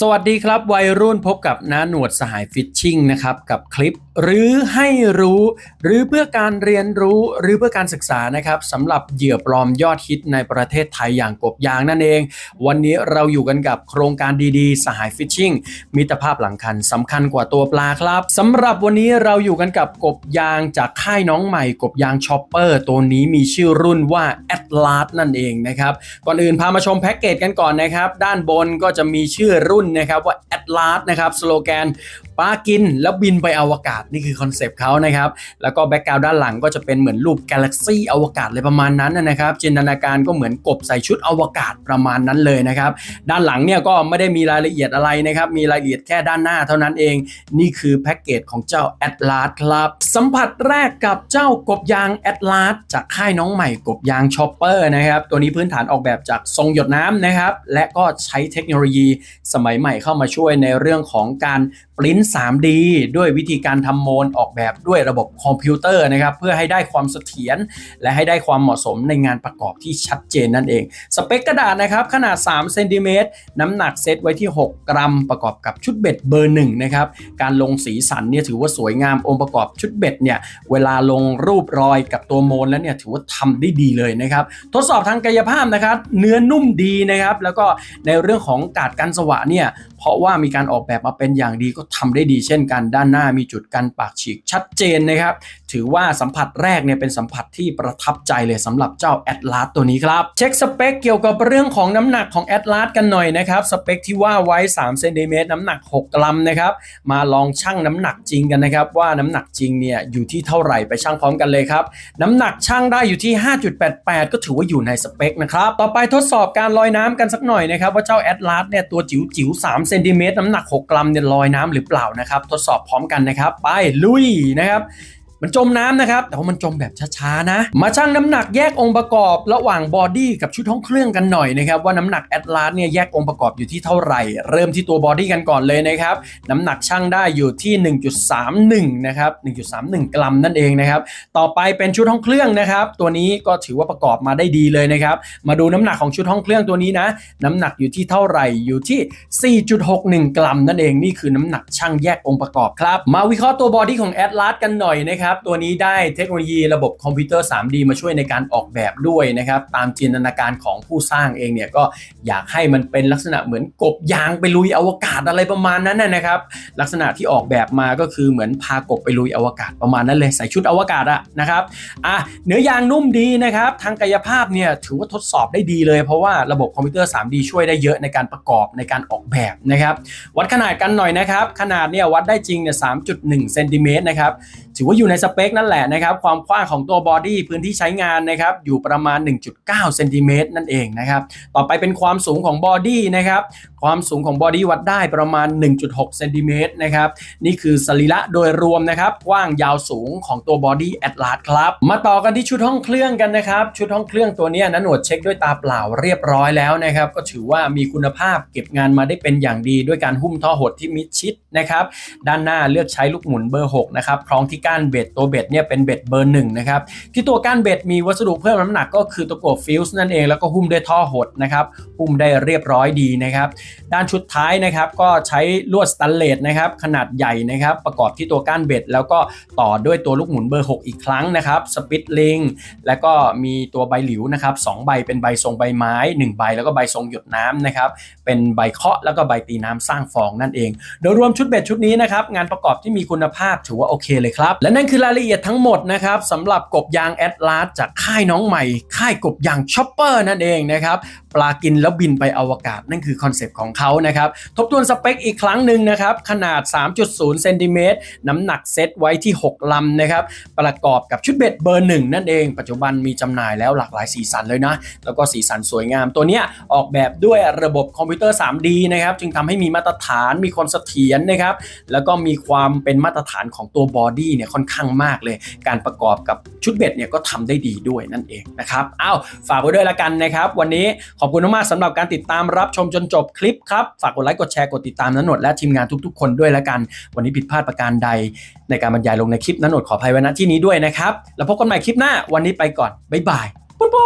สวัสดีครับวัยรุ่นพบกับน้าหนวดสหายฟิชชิ่งนะครับ กับคลิป หรือให้รู้ หรือเพื่อการเรียนรู้หรือเพื่อการศึกษานะครับสำหรับเหยื่อปลอมยอดฮิตในประเทศไทยอย่างกบยางนั่นเอง วันนี้เราอยู่กันกับโครงการดีๆ สหายฟิชชิ่งมิตรภาพหลังคันสำคัญกว่าตัวปลาครับสำหรับวันนี้เราอยู่กันกับกบยางจากค่ายน้องใหม่ กบยางชอปเปอร์ตัวนี้มีชื่อรุ่นว่าแอดลาสนั่นเองนะครับก่อนอื่นพามาชมแพ็กเกจกันก่อนนะครับ ด้านบนก็จะมีชื่อรุ่นนะครับว่า Atlas นะครับสโลแกนปลากินแล้วบินไปอวกาศนี่คือคอนเซปต์เขานะครับ แล้วก็แบ็กกราวด้านหลังก็จะเป็นเหมือนรูปกาแล็กซี่อวกาศเลยประมาณนั้นนะครับ จินตนาการก็เหมือนกบใส่ชุดอวกาศประมาณนั้นเลยนะครับ ด้านหลังเนี่ยก็ไม่ได้มีรายละเอียดอะไรนะครับ มีรายละเอียดแค่ด้านหน้าเท่านั้นเอง นี่คือแพ็กเกจของเจ้า Atlas ครับ สัมผัสแรกกับเจ้ากบยาง Atlas จากค่ายน้องใหม่กบยางชอปเปอร์นะครับ ตัวนี้พื้นฐานออกแบบจากทรงหยดน้ำนะครับ และก็ใช้เทคโนโลยีสมัยใหม่เข้ามาช่วยในเรื่องของการปริ้น 3D ด้วยวิธีการทำโมลออกแบบด้วยระบบคอมพิวเตอร์นะครับเพื่อให้ได้ความเสถียรและให้ได้ความเหมาะสมในงานประกอบที่ชัดเจนนั่นเอง สเปคกระดาษนะครับขนาด3เซนติเมตรน้ำหนักเซตไว้ที่ 6 กรัม ประกอบกับชุดเบ็ดเบอร์1นะครับการลงสีสันเนี่ยถือว่าสวยงามองค์ประกอบชุดเบ็ดเนี่ยเวลาลงรูปรอยกับตัวโมลแล้วเนี่ยถือว่าทำได้ดีเลยนะครับทดสอบทางกายภาพนะครับเนื้อนุ่มดีนะครับแล้วก็ในเรื่องของกาดกันสวะเนี่ย เพราะว่ามีการออกแบบมาเป็นอย่างดีก็ทำได้ดีเช่นกัน ด้านหน้ามีจุดกันปากฉีกชัดเจนนะครับ ถือว่าสัมผัสแรกเนี่ยเป็นสัมผัสที่ประทับใจเลยสำหรับเจ้าแอ l ล s ตัวนี้ครับ เช็คสเปคเกี่ยวกับเรื่องของน้ำหนักของแอ l ล s กันหน่อยนะครับ สเปคที่ว่าไว้3เซนติเมตรน้ำหนัก 6 กรัมนะครับ มาลองชั่งน้ำหนักจริงกันนะครับ ว่าน้ำหนักจริงเนี่ยอยู่ที่เท่าไหร่ไปชั่งพร้อมกันเลยครับน้ำหนักชั่งได้อยู่ที่ 5.88 ก็ถือว่าอยู่ในสเปคนะครับต่อไปทดสอบการลอยน้ำกันสักหน่อยนะครับว่าเจ้าแอ l ล s เนี่ยตัวจิ๋วจิ๋ว3เซซนติเมตรน้ำหนัก 6 กรัมเนี่ยลอยน้ำหรือเปล่านะครับ ทดสอบพร้อมกันนะครับ ไปลุยนะครับ มันจมน้ำนะครับ แต่ว่ามันจมแบบช้าๆนะ มาชั่งน้ำหนักแยกองค์ประกอบระหว่างบอดี้กับชุดห้องเครื่องกันหน่อยนะครับว่าน้ำหนักแอตลาสเนี่ยแยกองค์ประกอบอยู่ที่เท่าไหร่ เริ่มที่ตัวบอดี้กันก่อนเลยนะครับน้ำหนักชั่งได้อยู่ที่ 1.31 นะครับ 1.31 กรัมนั่นเองนะครับ ต่อไปเป็นชุดห้องเครื่องนะครับ ตัวนี้ก็ถือว่าประกอบมาได้ดีเลยนะครับ มาดูน้ำหนักของชุดห้องเครื่องตัวนี้นะ น้ำหนักอยู่ที่เท่าไหร่ อยู่ที่ 4.61 กรัมนั่นเอง นี่คือน้ำหนักชั่งแยกองค์ประกอบครับ มาวิเคราะห์ตัวบอดี้ของ Atlas กันหน่อยนะครับตัวนี้ได้เทคโนโลยีระบบคอมพิวเตอร์ 3D มาช่วยในการออกแบบด้วยนะครับ ตามจินตนาการของผู้สร้างเองเนี่ยก็อยากให้มันเป็นลักษณะเหมือนกบยางไปลุยอวกาศอะไรประมาณนั้นนะนะครับ ลักษณะที่ออกแบบมาก็คือเหมือนพากบไปลุยอวกาศประมาณนั้นเลยใส่ชุดอวกาศอะนะครับอะเนื้อยางนุ่มดีนะครับ ทางกายภาพเนี่ยถือว่าทดสอบได้ดีเลย เพราะว่าระบบคอมพิวเตอร์ 3D ช่วยได้เยอะในการประกอบในการออกแบบนะครับ วัดขนาดกันหน่อยนะครับ ขนาดเนี่ยวัดได้จริงเนี่ย3.1เซนติเมตรนะครับ ถือว่าอยู่ในสเปคนั่นแหละนะครับ ความกว้างของตัวบอดี้พื้นที่ใช้งานนะครับ อยู่ประมาณ 1.9เซนติเมตรนั่นเองนะครับ ต่อไปเป็นความสูงของบอดี้นะครับ ความสูงของบอดี้วัดได้ประมาณ 1.6เซนติเมตรนะครับ นี่คือสรีระโดยรวมนะครับ กว้างยาวสูงของตัวบอดี้แอตลาสครับ มาต่อกันที่ชุดห้องเครื่องกันนะครับ ชุดห้องเครื่องตัวนี้นะหนวดเช็คด้วยตาเปล่าเรียบร้อยแล้วนะครับ ก็ถือว่ามีคุณภาพเก็บงานมาได้เป็นอย่างดี ด้วยการหุ้มท่อหดที่มิดชิดนะครับ ด้านหน้าเลือกใช้ลูกหมุนเบอร์6นะครับคล้องที่ก้านเบ็ดตัวเบ็ดเนี่ยเป็นเบ็ดเบอร์1นะครับที่ตัวก้านเบ็ดมีวัสดุเพิ่มน้ำหนักก็คือตัวกบฟิวส์นั่นเองแล้วก็หุ้มด้วยท่อหดนะครับหุ้มได้เรียบร้อยดีนะครับด้านชุดท้ายนะครับก็ใช้ลวดสแตนเลสนะครับขนาดใหญ่นะครับประกอบที่ตัวก้านเบ็ด แล้วก็ต่อด้วยตัวลูกหมุนเบอร์ 6 อีกครั้งนะครับสปิตลิงแล้วก็มีตัวใบหลิวนะครับสองใบเป็นใบทรงใบไม้ 1 ใบแล้วก็ใบทรงหยดน้ำนะครับเป็นใบเคาะแล้วก็ใบตีน้ำสร้างฟองนั่นเอง โดยรวมชุดเบ็ดชุดนี้นะครับงานประกอบที่มีคุณภาพถือว่าโอเคเลยครับและนั่นคือรายละเอียดทั้งหมดนะครับสำหรับกบยางแอดลาสจากค่ายน้องใหม่ ค่ายกบยางชอปเปอร์นั่นเองนะครับ ปลากินแล้วบินไปอวกาศ นั่นคือคอนเซปต์ของเขานะครับ ทบทวนสเปคอีกครั้งหนึ่งนะครับ ขนาด 3.0เซนติเมตรน้ำหนักเซตไว้ที่ 6 ลำนะครับ ประกอบกับชุดเบ็ดเบอร์หนึ่งนั่นเอง ปัจจุบันมีจำหน่ายแล้วหลากหลายสีสันเลยนะ แล้วก็สีสันสวยงามตัวเนี้ยออกแบบด้วยระบบคอมพิวเตอร์ 3D นะครับจึงทำให้มีมาตรฐานมีความเสถียรนะครับแล้วก็มีความเป็นมาตรฐานของตัวบอดี้เนี่ยค่อนข้างมากเลย การประกอบกับชุดเบ็ดเนี่ยก็ทำได้ดีด้วยนั่นเองนะครับอ้าวฝากไว้ด้วยละกันนะครับ วันนี้ขอบคุณมากๆสำหรับการติดตามรับชมจนจบคลิปครับ ฝากกดไลค์กดแชร์กดติดตามนันหนดและทีมงานทุกๆ คนด้วยละกัน วันนี้ผิดพลาดประการใด ในการบรรยายลงในคลิปนันหนดขออภัยไว้ณที่นี้ด้วยนะครับ แล้วพบกันใหม่คลิปหน้าวันนี้ไปก่อนบ๊ายบายปุ๊บ